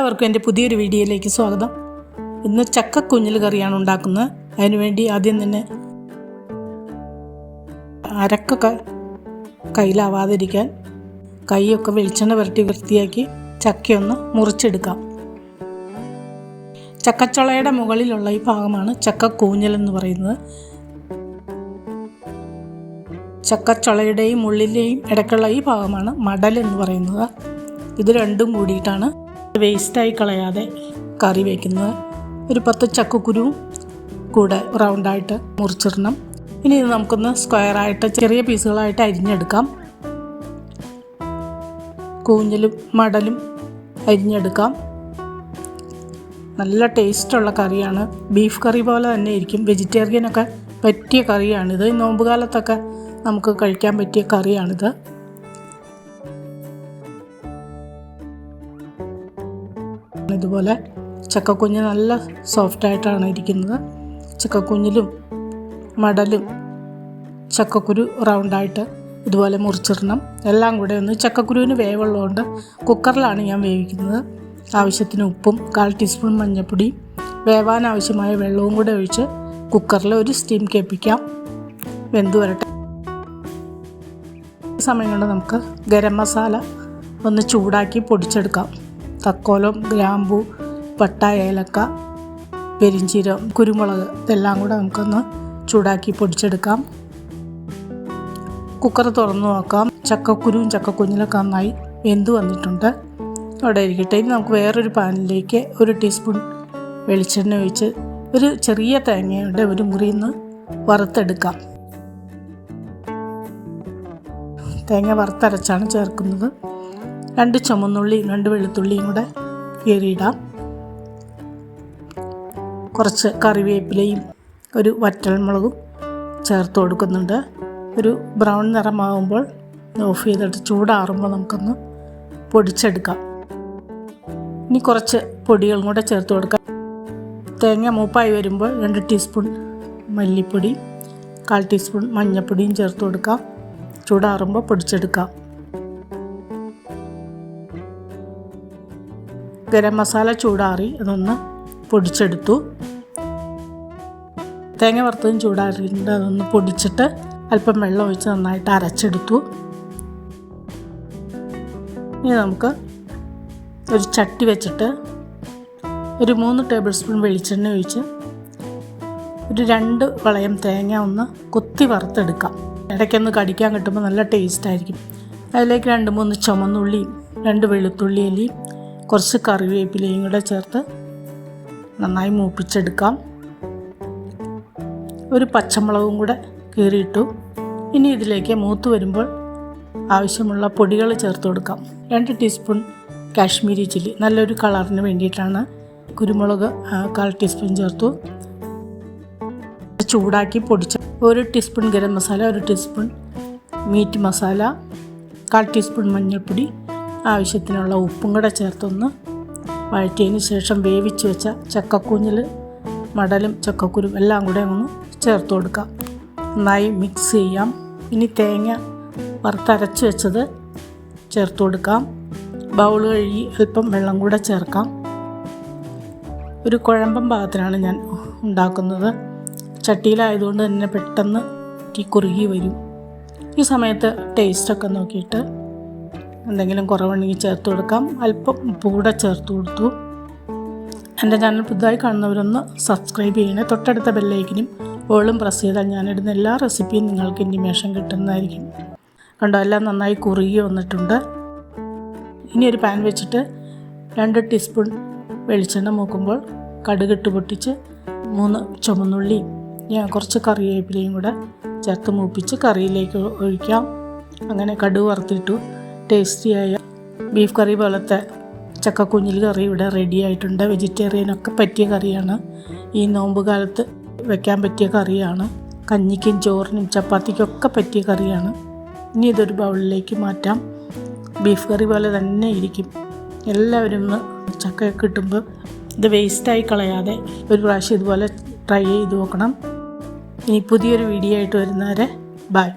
എല്ലാവർക്കും എന്റെ പുതിയൊരു വീഡിയോയിലേക്ക് സ്വാഗതം. ഇന്ന് ചക്ക ചക്കക്കുഞ്ഞിൽ കറിയാണ് ഉണ്ടാക്കുന്നത്. അതിനുവേണ്ടി ആദ്യം തന്നെ അരക്കൊക്കെ കയ്യിലാവാതിരിക്കാൻ കൈയൊക്കെ വെളിച്ചെണ്ണ പുരട്ടി വൃത്തിയാക്കി ചക്കയൊന്ന് മുറിച്ചെടുക്കാം. ചക്കച്ചുളയുടെ മുകളിലുള്ള ഈ ഭാഗമാണ് ചക്കക്കൂഞ്ഞൽ എന്ന് പറയുന്നത്. ചക്കച്ചുളയുടെയും ഉള്ളിലെയും ഇടയ്ക്കുള്ള ഈ ഭാഗമാണ് മടൽ എന്ന് പറയുന്നത്. ഇത് രണ്ടും കൂടിയിട്ടാണ് വേസ്റ്റായി കളയാതെ കറി വയ്ക്കുന്നത് ഒരു പത്ത് ചക്കക്കുരുവും കൂടെ റൗണ്ടായിട്ട് മുറിച്ചിടണം. ഇനി ഇത് നമുക്കൊന്ന് സ്ക്വയറായിട്ട് ചെറിയ പീസുകളായിട്ട് അരിഞ്ഞെടുക്കാം. കൂഞ്ഞലും മടലും അരിഞ്ഞെടുക്കാം. നല്ല ടേസ്റ്റുള്ള കറിയാണ്. ബീഫ് കറി പോലെ തന്നെ ഇരിക്കും. വെജിറ്റേറിയനൊക്കെ പറ്റിയ കറിയാണിത്. നോമ്പ് കാലത്തൊക്കെ നമുക്ക് കഴിക്കാൻ പറ്റിയ കറിയാണിത്. ഇതുപോലെ ചക്കക്കുഞ്ഞ് നല്ല സോഫ്റ്റായിട്ടാണ് ഇരിക്കുന്നത്. ചക്കക്കുഞ്ഞിലും മടലും ചക്കക്കുരു റൗണ്ടായിട്ട് ഇതുപോലെ മുറിച്ചിടണം. എല്ലാം കൂടെ ഒന്ന് ചക്കക്കുരുവിന് വേവുള്ളതുകൊണ്ട് കുക്കറിലാണ് ഞാൻ വേവിക്കുന്നത്. ആവശ്യത്തിന് ഉപ്പും കാൽ ടീസ്പൂൺ മഞ്ഞൾപ്പൊടി വേവാൻ ആവശ്യമായ വെള്ളവും കൂടെ ഒഴിച്ച് കുക്കറിൽ ഒരു സ്റ്റീം കേൾപ്പിക്കാം വെന്ത് വരട്ടെ. സമയം കൊണ്ട് നമുക്ക് ഗരം മസാല ഒന്ന് ചൂടാക്കി പൊടിച്ചെടുക്കാം. തക്കോലം ഗ്രാമ്പു പട്ട ഏലക്ക പെരിഞ്ചീരം കുരുമുളക് ഇതെല്ലാം കൂടെ നമുക്കൊന്ന് ചൂടാക്കി പൊടിച്ചെടുക്കാം. കുക്കർ തുറന്നു നോക്കാം. ചക്കക്കുരുവും ചക്കക്കുഞ്ഞിലൊക്കെ നന്നായി വെന്ത് വന്നിട്ടുണ്ട്. അവിടെ ഇരിക്കട്ടെ. ഇനി നമുക്ക് വേറൊരു പാനിലേക്ക് ഒരു ടീസ്പൂൺ വെളിച്ചെണ്ണ ഒഴിച്ച് ഒരു ചെറിയ തേങ്ങയുടെ ഒരു മുറിയിൽ വറുത്തെടുക്കാം. തേങ്ങ വറുത്തരച്ചാണ് ചേർക്കുന്നത്. രണ്ട് ചുമന്നുള്ളിയും രണ്ട് വെളുത്തുള്ളിയും കൂടെ കീറിയിടാം. കുറച്ച് കറിവേപ്പിലയും ഒരു വറ്റൽമുളകും ചേർത്ത് കൊടുക്കുന്നുണ്ട്. ഒരു ബ്രൗൺ നിറമാകുമ്പോൾ ഓഫ് ചെയ്തിട്ട് ചൂടാറുമ്പോൾ നമുക്കൊന്ന് പൊടിച്ചെടുക്കാം. ഇനി കുറച്ച് പൊടികളും കൂടെ ചേർത്ത് കൊടുക്കാം. തേങ്ങ മൂപ്പായി വരുമ്പോൾ രണ്ട് ടീസ്പൂൺ മല്ലിപ്പൊടി കാൽ ടീസ്പൂൺ മഞ്ഞൾപ്പൊടിയും ചേർത്ത് കൊടുക്കാം. ചൂടാറുമ്പോൾ പൊടിച്ചെടുക്കാം. ഗരം മസാല ചൂടാറി അതൊന്ന് പൊടിച്ചെടുത്തു. തേങ്ങ വറുത്തതും ചൂടാറിയിട്ടുണ്ട് അതൊന്ന് പൊടിച്ചിട്ട് അല്പം വെള്ളം ഒഴിച്ച് നന്നായിട്ട് അരച്ചെടുത്തു. ഇനി നമുക്ക് ഒരു ചട്ടി വെച്ചിട്ട് ഒരു മൂന്ന് ടേബിൾ സ്പൂൺ വെളിച്ചെണ്ണ ഒഴിച്ച് ഒരു രണ്ട് വളയം തേങ്ങ ഒന്ന് കൊത്തി വറുത്തെടുക്കാം. ഇടയ്ക്കൊന്ന് കടിക്കാൻ കിട്ടുമ്പോൾ നല്ല ടേസ്റ്റ് ആയിരിക്കും. അതിലേക്ക് രണ്ട് മൂന്ന് ചുമന്നുള്ളിയും രണ്ട് വെളുത്തുള്ളി അലിയും കുറച്ച് കറിവേപ്പിലയും കൂടെ ചേർത്ത് നന്നായി മൂപ്പിച്ചെടുക്കാം. ഒരു പച്ചമുളകും കൂടെ കീറിയിട്ടു. ഇനി ഇതിലേക്ക് മൂത്ത് വരുമ്പോൾ ആവശ്യമുള്ള പൊടികൾ ചേർത്ത് കൊടുക്കാം. രണ്ട് ടീസ്പൂൺ കാശ്മീരി ചില്ലി. നല്ലൊരു കളറിന് വേണ്ടിയിട്ടാണ് കുരുമുളക് കാൽ ടീസ്പൂൺ ചേർത്തു. ചൂടാക്കി പൊടിച്ച ഒരു ടീസ്പൂൺ ഗരം മസാല ഒരു ടീസ്പൂൺ മീറ്റ് മസാല കാൽ ടീസ്പൂൺ മഞ്ഞൾപ്പൊടി ആവശ്യത്തിനുള്ള ഉപ്പും കൂടെ ചേർത്തൊന്ന് വഴറ്റിയതിന് ശേഷം വേവിച്ച് വെച്ച ചക്കക്കൂഞ്ഞിൽ മടലും ചക്കക്കുരും എല്ലാം കൂടെ ഒന്ന് ചേർത്ത് കൊടുക്കാം. നന്നായി മിക്സ് ചെയ്യാം. ഇനി തേങ്ങ വറുത്തരച്ച് വെച്ചത് ചേർത്ത് കൊടുക്കാം. ബൗൾ കഴുകി അല്പം വെള്ളം കൂടെ ചേർക്കാം. ഒരു കുഴമ്പം പാകത്തിനാണ് ഞാൻ ഉണ്ടാക്കുന്നത്. ചട്ടിയിലായതുകൊണ്ട് തന്നെ പെട്ടെന്ന് തീ കുറുകി വരും. ഈ സമയത്ത് ടേസ്റ്റൊക്കെ നോക്കിയിട്ട് എന്തെങ്കിലും കുറവുണ്ടെങ്കിൽ ചേർത്ത് കൊടുക്കാം. അല്പം ഉപ്പ് കൂടെ ചേർത്ത് കൊടുത്തു. എന്റെ ചാനൽ പുതുതായി കാണുന്നവരൊന്ന് സബ്സ്ക്രൈബ് ചെയ്യണേ. തൊട്ടടുത്ത ബെല്ലൈക്കിനും ഓളും പ്രസ് ചെയ്താൽ ഞാനിടുന്ന എല്ലാ റെസിപ്പിയും നിങ്ങൾക്ക് ഇന്റിമേഷൻ കിട്ടുന്നതായിരിക്കും. കണ്ടോ എല്ലാം നന്നായി കുറുകി വന്നിട്ടുണ്ട്. ഇനി ഒരു പാൻ വെച്ചിട്ട് രണ്ട് ടീസ്പൂൺ വെളിച്ചെണ്ണ മൂക്കുമ്പോൾ കടുകിട്ട് പൊട്ടിച്ച് മൂന്ന് ചുമന്നുള്ളിയും ഞാൻ കുറച്ച് കറിവേപ്പിലയും കൂടെ ചേർത്ത് മൂപ്പിച്ച് കറിയിലേക്ക് ഒഴിക്കാം. അങ്ങനെ കടുക് വറുത്തിട്ടു. ടേസ്റ്റിയായ ബീഫ് കറി പോലത്തെ ചക്കക്കുഞ്ഞിൽ കറി ഇവിടെ റെഡി ആയിട്ടുണ്ട്. വെജിറ്റേറിയനൊക്കെ പറ്റിയ കറിയാണ്. ഈ നോമ്പ് കാലത്ത് വെക്കാൻ പറ്റിയ കറിയാണ്. കഞ്ഞിക്കും ചോറിനും ചപ്പാത്തിക്കൊക്കെ പറ്റിയ കറിയാണ്. ഇനി ഇതൊരു ബൗളിലേക്ക് മാറ്റാം. ബീഫ് കറി പോലെ തന്നെ ഇരിക്കും. എല്ലാവരും ഒന്ന് ചക്ക കിട്ടുമ്പോൾ ഇത് വേസ്റ്റായി കളയാതെ ഒരു പ്രാവശ്യം ഇതുപോലെ ട്രൈ ചെയ്ത് നോക്കണം. ഇനി പുതിയൊരു വീഡിയോ ആയിട്ട് വരുന്നവരെ ബൈ